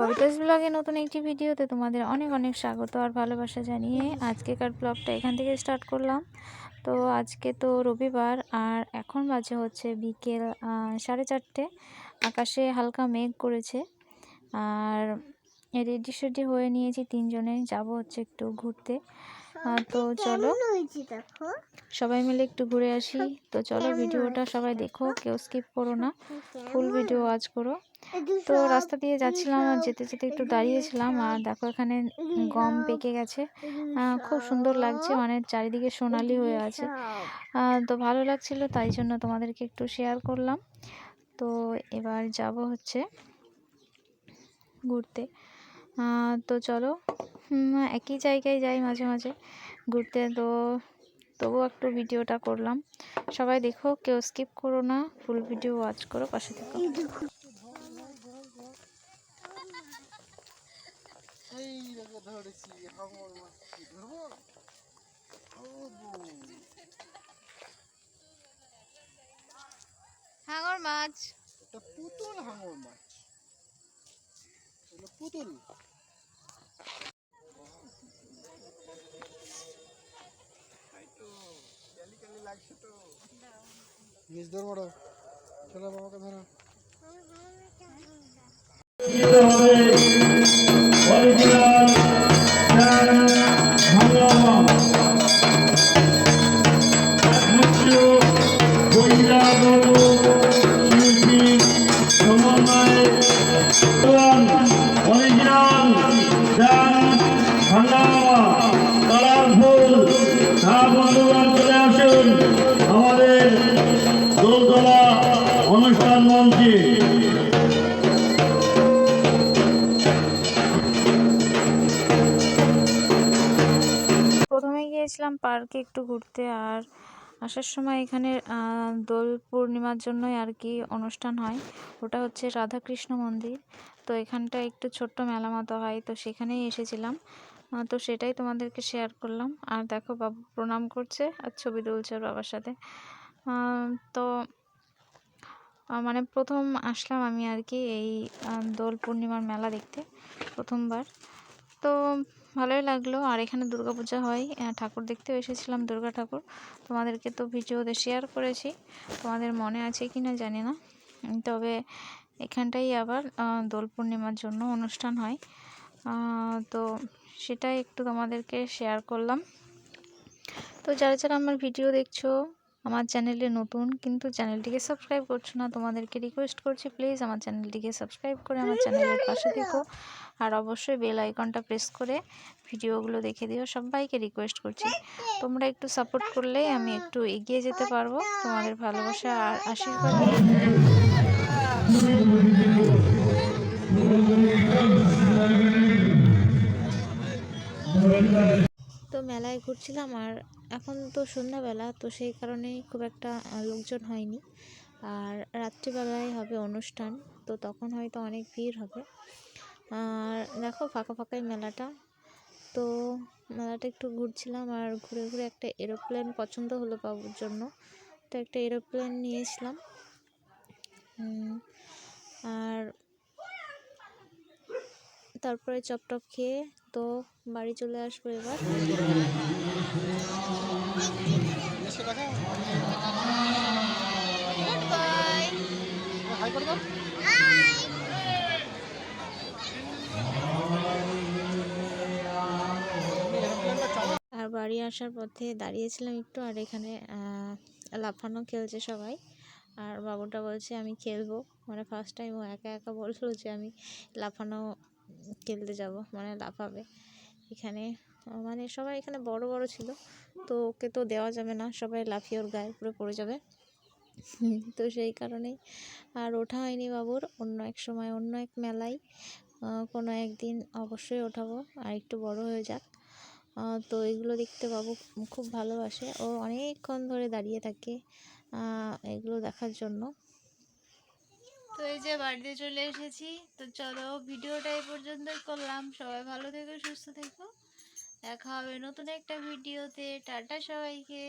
ববিতাস ব্লগে নতুন একটি ভিডিওতে তোমাদের অনেক অনেক স্বাগত আর ভালোবাসা জানিয়ে আজকেকার ব্লগটা এখান থেকে স্টার্ট করলাম। তো আজকে তো রবিবার আর এখন বাজে হচ্ছে বিকেল সাড়ে চারটে। আকাশে হালকা মেঘ করেছে। আর রেডি সেডি হয়ে নিয়েছি তিনজনে যাব হচ্ছে একটু ঘুরতে। তো চলো। সবাই মিলে একটু ঘুরে আসি। তো চলো ভিডিওটা সবাই দেখো? কেউ স্কিপ করো না। ফুল ভিডিও ওয়াচ করো। তো রাস্তা দিয়ে যাচ্ছিলাম আর যেতে যেতে একটু দাঁড়িয়েছিলাম আর দেখো এখানে গম পেকে গেছে। খুব সুন্দর লাগছে মানে চারিদিকে সোনালি হয়ে আছে। তো ভালো লাগছিল তাই জন্য তোমাদেরকে একটু শেয়ার করলাম। তো এবার যাব হচ্ছে ঘুরতে। তো চলো। একই জায়গায় যাই মাঝে মাঝে ঘুরতে। তো তবুও একটু ভিডিওটা করলাম। সবাই দেখো কেউ স্কিপ করো না ফুল ভিডিও ওয়াচ করো পাশে থেকো। এই হাঙর মাছ। পুতুল হাঙর মাছ। পুতুল। নিজ ধর বড়। চলো বাবাকে ধরো। গিয়েছিলাম পার্কে একটু ঘুরতে আর আসার সময় এখানে দোল পূর্ণিমার জন্যই আর কি অনুষ্ঠান হয়। ওটা হচ্ছে রাধাকৃষ্ণ মন্দির। তো এখানটা একটু ছোট্ট মেলা মতো হয়, তো সেখানেই এসেছিলাম। তো সেটাই তোমাদেরকে শেয়ার করলাম। আর দেখো বাবু প্রণাম করছে আর ছবি তুলছে ওর বাবার সাথে। তো মানে প্রথম আসলাম আমি আর কি এই দোল পূর্ণিমার মেলা দেখতে প্রথমবার। তো ভালোই লাগল। আর এখানে দুর্গাপূজা হয়। ঠাকুর দেখতেও এসেছিলাম, দুর্গা ঠাকুর। তোমাদেরকে তো ভিডিওতে শেয়ার করেছি। তোমাদের মনে আছে কি না জানি না। তবে এখানটাই আবার দোল পূর্ণিমার জন্য অনুষ্ঠান হয়। তো সেটাই একটু তোমাদেরকে শেয়ার করলাম। তো যারা যারা আমার ভিডিও দেখছ, আমার চ্যানেলে নতুন, কিন্তু চ্যানেলটিকে সাবস্ক্রাইব করছ না, তোমাদেরকে রিকোয়েস্ট করছি প্লিজ আমার চ্যানেলটিকে সাবস্ক্রাইব করে আমার চ্যানেলের পাশে থেকো। আর অবশ্যই বেল আইকনটা প্রেস করে ভিডিওগুলো দেখে দিও। সবাইকে রিকোয়েস্ট করছি। তোমরা একটু সাপোর্ট করলেই আমি একটু এগিয়ে যেতে পারব। তোমাদের ভালোবাসা আর আশীর্বাদ তো মেলায় ঘুরছিলাম আর এখন তো সন্ধ্যাবেলা, তো সেই কারণেই খুব একটা লোকজন হয়নি। আর রাত্রিবেলায় হবে অনুষ্ঠান, তো তখন হয়তো অনেক ভিড় হবে। আর দেখো ফাঁকা ফাঁকাই মেলাটা। তো মেলাটা একটু ঘুরছিলাম আর ঘুরে ঘুরে একটা এরোপ্লেন পছন্দ হলো বাবুর জন্য। তো একটা এরোপ্লেন নিয়েছিলাম। আর তারপরে চপ টপ খেয়ে তো বাড়ি চলে আসব এবার। হাই করে দাও এরোপ্লেনটা চালা আর বাড়ি আসার পথে দাঁড়িয়েছিলাম একটু, আর এখানে লাফানো খেলছে সবাই। আর বাবুটা বলছে, আমি খেলব। মানে ফার্স্ট টাইম ও একা একা বলল যে, আমি লাফানো খেলতে যাব। মানে লাফাবে। এখানে মানে সবাই এখানে বড় বড় ছিল। তো ওকে তো দেওয়া যাবে না, সবাই লাফিয়ে ওর গায়ে পুরো পড়ে যাবে। তো সেই কারণেই। আর ওঠা হয়নি বাবুর, অন্য এক সময়, অন্য এক মেলায়। কোনো একদিন অবশ্যই ওঠাবো, আর একটু বড় হয়ে যাক। তো এগুলো দেখতে বাবু খুব ভালোবাসে। ও অনেকক্ষণ ধরে দাঁড়িয়ে থাকে এগুলো দেখার জন্য। তো এই যে বাড়িতে চলে এসেছি। তো চলো ভিডিওটা এই পর্যন্তই করলাম। সবাই ভালো থেকো, সুস্থ থেকো। দেখা হবে নতুন একটা ভিডিওতে। টাটা সবাইকে।